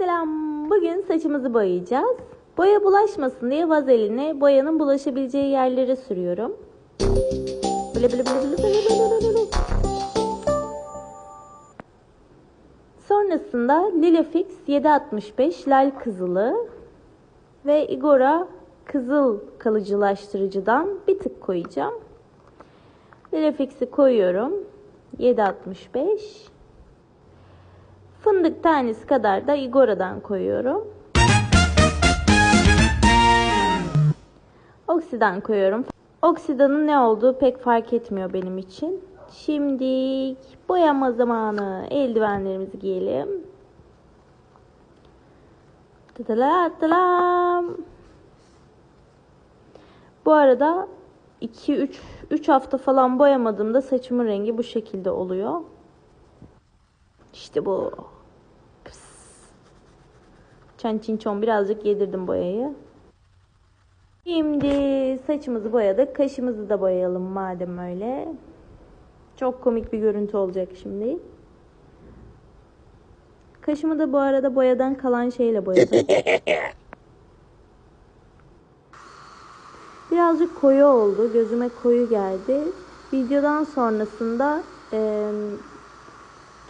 selam. Bugün saçımızı boyayacağız. Boya bulaşmasın diye vazeline boyanın bulaşabileceği yerlere sürüyorum. Böyle böyle böyle böyle böyle böyle böyle. Sonrasında Lilafix 765 lal kızılı ve Igora kızıl kalıcılaştırıcıdan bir tık koyacağım. Lilafix'i koyuyorum. 765 Fındık tanesi kadar da Igora'dan koyuyorum. Oksidan koyuyorum. Oksidanın ne olduğu pek fark etmiyor benim için. Şimdi boyama zamanı. Eldivenlerimizi giyelim. Tılam. Bu arada 2 3 3 hafta falan boyamadığımda saçımın rengi bu şekilde oluyor. İşte bu. Çan çin çon birazcık yedirdim boyayı. Şimdi saçımızı boyadık. Kaşımızı da boyayalım madem öyle. Çok komik bir görüntü olacak şimdi. Kaşımı da bu arada boyadan kalan şeyle boyadım. Birazcık koyu oldu. Gözüme koyu geldi. Videodan sonrasında e,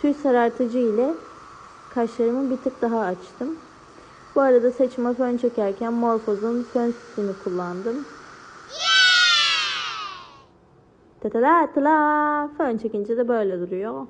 tüy sarartıcı ile kaşlarımı bir tık daha açtım. Bu arada saçıma fön çekerken Morphos'un fön sistemi kullandım. Tatala tala fön çekince de böyle duruyor.